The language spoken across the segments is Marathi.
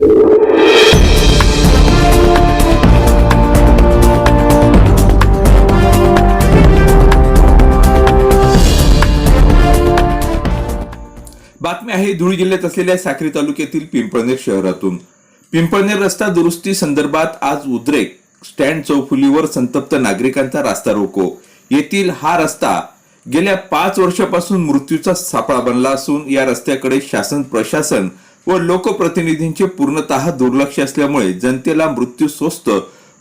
बातमी आहे धुळे जिल्ह्यात असलेल्या साक्री तालुक्यातील पिंपळनेर शहरातून. पिंपळनेर रस्ता दुरुस्ती संदर्भात आज उद्रेक. स्टँड चौफुलीवर संतप्त नागरिकांचा रास्ता रोको. येथील हा रस्ता गेल्या पाच वर्षापासून मृत्यूचा सापळा बनला असून या रस्त्याकडे शासन प्रशासन व लोकप्रतिनिधींचे पूर्णतः दुर्लक्ष असल्यामुळे जनतेला मृत्यू स्वस्त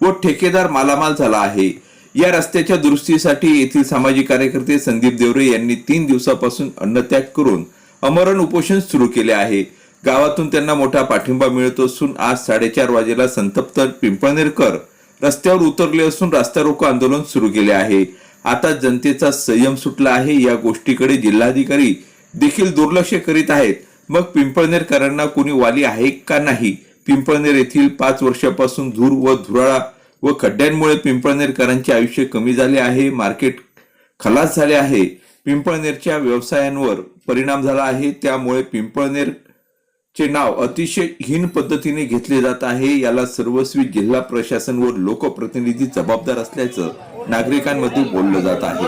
व ठेकेदार मालामाल झाला आहे. या रस्त्याच्या दुरुस्तीसाठी येथील सामाजिक कार्यकर्ते संदीप देवरे यांनी तीन दिवसापासून अन्नत्याग करून अमरण उपोषण सुरू केले आहे. गावातून त्यांना मोठा पाठिंबा मिळत असून आज साडेचार वाजेला संतप्त पिंपळनेरकर रस्त्यावर उतरले असून रास्ता रोको आंदोलन सुरू केले आहे. आता जनतेचा संयम सुटला आहे. या गोष्टीकडे जिल्हाधिकारी देखील दुर्लक्ष करीत आहेत. मग पिंपळनेरकरांना कोणी वाली आहे का नाही? पिंपळनेर येथील पाच वर्षापासून धूर व धुराळा व खड्ड्यांमुळे पिंपळनेरकरांचे आयुष्य कमी झाले आहे मार्केट खलास झाले आहे. पिंपळनेरच्या व्यवसायांवर परिणाम झाला आहे त्यामुळे पिंपळनेर चे नाव अतिशय हीन पद्धतीने घेतले जात आहे. याला सर्वस्वी जिल्हा प्रशासन व लोकप्रतिनिधी जबाबदार असल्याचं नागरिकांमध्ये बोललं जात आहे.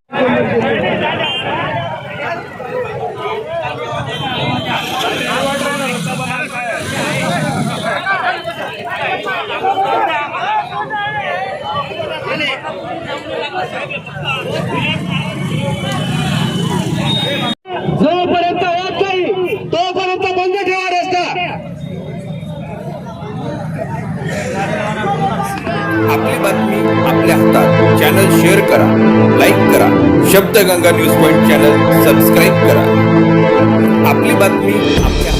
जोपर्यंत होत नाही तोपर्यंत बंद ठेवा रस्ता. आपली बातमी आपल्या हातात. चॅनल शेअर करा लाईक करा. Shabdaganga news point channel subscribe करा. आपली बातमी आपल्या